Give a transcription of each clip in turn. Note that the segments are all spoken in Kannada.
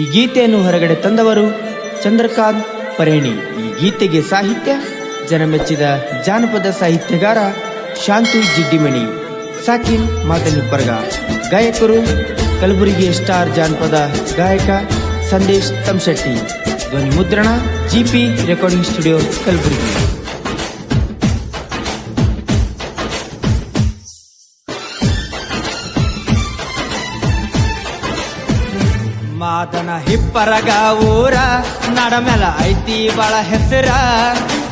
ಈ ಗೀತೆಯನ್ನು ಹೊರಗಡೆ ತಂದವರು ಚಂದ್ರಕಾಂತ್ ಪರೇಣಿ. ಈ ಗೀತೆಗೆ ಸಾಹಿತ್ಯ, ಜನಮೆಚ್ಚಿದ ಜಾನಪದ ಸಾಹಿತ್ಯಗಾರ ಶಾಂತು ಜಿಡ್ಡಿಮಣಿ. ಸಾಕಿನ್ ಮಾತನಿಪ್ಪರ್ಗ ಗಾಯಕರು ಕಲಬುರಗಿ ಸ್ಟಾರ್ ಜಾನಪದ ಗಾಯಕ ಸಂದೇಶ್ ತಮ್ಶೆಟ್ಟಿ ಧ್ವನಿ ಮುದ್ರಣ GP recording studio Kalaburagi. Madana Hipparaga ಊರ ನಡಮೆಲ ಐತಿ ಬಾಳ ಹೆಸರ.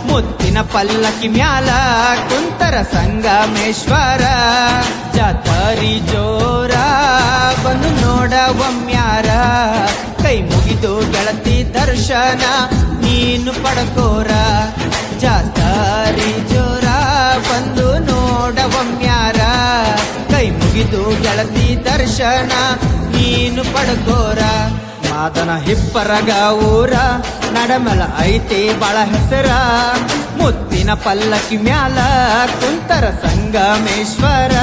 ಮುತ್ತಿನ ಪಲ್ಲಕ್ಕಿ ಮ್ಯಾಲ ಕುಂತರ ಸಂಗಮೇಶ್ವರ. ಜಾತರಿ ಜೋರ ಬಂದು ನೋಡ ಒಮ್ಮ್ಯಾರ ಕೈ ಮುಗಿದು ಗೆಳತಿ ದರ್ಶನ ನೀನು ಪಡಕೋರ. ಜಾತರಿ ಜೋರ ಬಂದು ನೋಡ ಒಮ್ಮ್ಯಾರ ಕೈ ಮುಗಿದು ಗೆಳತಿ ದರ್ಶನ ನೀನು ಪಡ್ಕೋರ. ಮಾದನ ಹಿಪ್ಪರಗ ಊರ ನಡಮಲ ಐತಿ ಬಾಳ ಹೆಸರ. ಮುತ್ತಿನ ಪಲ್ಲಕ್ಕಿ ಮ್ಯಾಲ ಕುಂತರ ಸಂಗಮೇಶ್ವರ.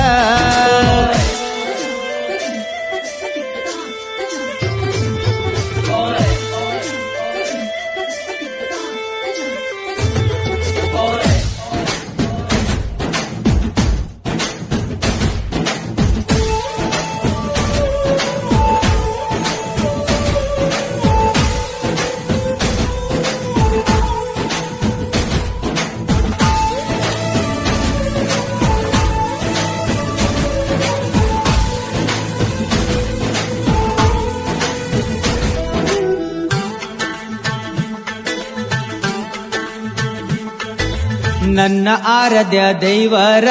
ನನ್ನ ಆರಾಧ್ಯ ದೈವರ,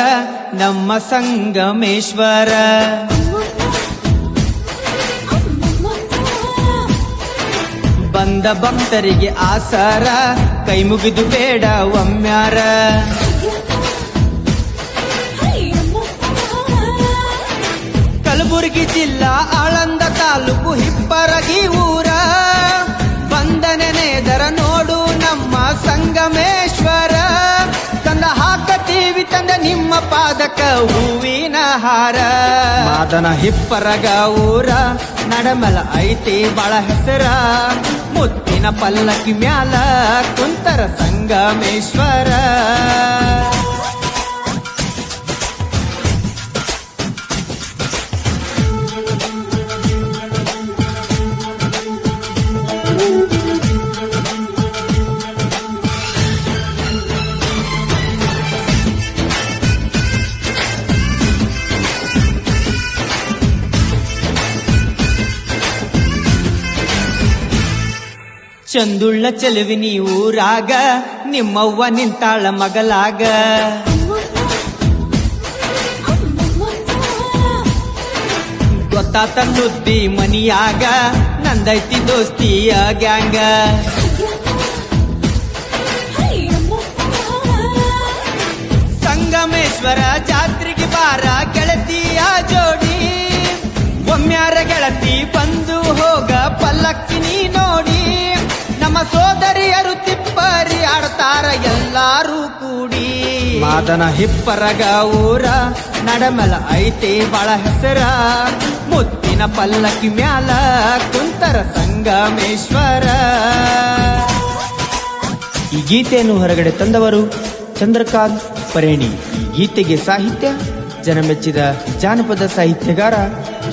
ನಮ್ಮ ಸಂಗಮೇಶ್ವರ. ಬಂದ ಭಕ್ತರಿಗೆ ಆಸಾರ, ಕೈ ಮುಗಿದು ಬೇಡ ಒಮ್ಮ್ಯಾರ ಕಲಬುರಗಿ ಜಿಲ್ಲಾ ಆಳಂದ ತಾಲೂಕು ಹಿಪ್ಪರಗಿ ಪಾದಕ ಹೂವಿನ ಹಾರ. ಮಾದನ ಹಿಪ್ಪರಗ ಊರ, ನಡಮಲ ಐತಿ ಬಾಳ ಹೆಸರ. ಮುತ್ತಿನ ಪಲ್ಲಕ್ಕಿ ಮ್ಯಾಲ ಕುಂತರ ಸಂಗಮೇಶ್ವರ. ಚಂದುಳ್ಳ ಚೆಲುವಿನಿ ಊರಾಗ, ನಿಮ್ಮವ್ವ ನಿಂತಾಳ ಮಗಲಾಗ. ಗೊತ್ತಾತ ಸುದ್ದಿ ಮನಿಯಾಗ, ನಂದೈತಿ ದೋಸ್ತಿಯ ಗ್ಯಾಂಗ. ಸಂಗಮೇಶ್ವರ ಜಾತ್ರೆಗೆ ಬಾರ ಗೆಳತಿಯ ಜೋಡಿ. ಒಮ್ಮ್ಯಾರ ಗೆಳತಿ ಬಂದು ಹೋಗ ಪಲ್ಲಕ್ಕಿ ಎಲ್ಲಾರು ಕೂಡಿ. ಮಾದನ ಹಿಪ್ಪರಗ ಊರ ನಡಮಲ ಐತೆ ಬಾಳ ಹೆಸರ. ಮುತ್ತಿನ ಪಲ್ಲಕ್ಕಿ ಮ್ಯಾಲ ಕುಂತರ ಸಂಗಮೇಶ್ವರ. ಈ ಗೀತೆಯನ್ನು ಹೊರಗಡೆ ತಂದವರು ಚಂದ್ರಕಾಂತ್ ಪರೇಣಿ. ಈ ಗೀತೆಗೆ ಸಾಹಿತ್ಯ, ಜನಮೆಚ್ಚಿದ ಜಾನಪದ ಸಾಹಿತ್ಯಗಾರ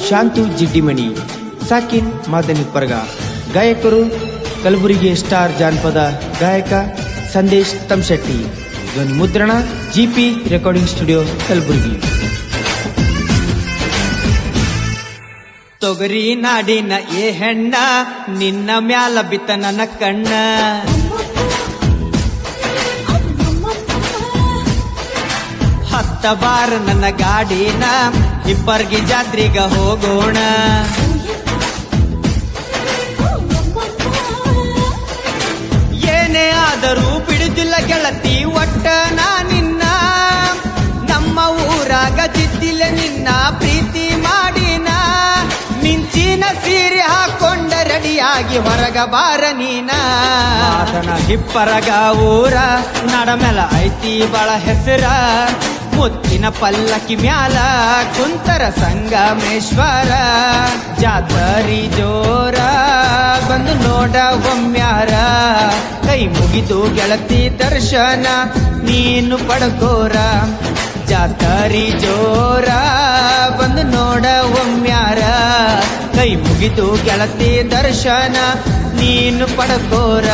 ಶಾಂತು ಜಿಡ್ಡಿಮಣಿ, ಸಾಕಿನ್ ಮಾದನಿಪ್ಪರ್ಗ ಗಾಯಕರು ಕಲಬುರಗಿ ಸ್ಟಾರ್ ಜಾನಪದ ಗಾಯಕ ಸಂದೇಶ್ ತಮ್ಶೆಟ್ಟಿ ಧ್ವನಿ ಮುದ್ರಣ ಜಿಪಿ ರೆಕಾರ್ಡಿಂಗ್ ಸ್ಟುಡಿಯೋ ಕಲಬುರಗಿ. ತೊಗರಿ ನಾಡಿನ ಏ ಹೆಣ್ಣ, ನಿನ್ನ ಮ್ಯಾಲ ಬಿತ್ತ ನನ್ನ ಕಣ್ಣ. ಹತ್ತ ಬಾರ ನನ್ನ ಗಾಡಿನ ಇಬ್ಬರ್ಗಿ ಜಾತ್ರೆಗ ಹೋಗೋಣ. ರೆಡಿಯಾಗಿ ಹೊರಗ ಬಾರ ನೀನ. ಆತನ ಹಿಪ್ಪರಗ ಊರ ನಡಮೆಲ ಐತಿ ಬಳ ಹೆಸರ. ಮುತ್ತಿನ ಪಲ್ಲಕ್ಕಿ ಮ್ಯಾಲ ಕುಂತರ ಸಂಗಮೇಶ್ವರ. ಜಾತರಿ ಜೋರ ಬಂದು ನೋಡ ಒಮ್ಮ್ಯಾರ ಕೈ ಮುಗಿದು ಗೆಳತಿ ದರ್ಶನ ನೀನು ಪಡ್ಕೋರ. ಜಾತರಿ ಜೋರ ಬಂದು ನೋಡ ಒಮ್ಮ್ಯಾರ ಕೈ ಮುಗಿದು ಗೆಳತಿ ದರ್ಶನ ನೀನು ಪಡ್ಕೋರ.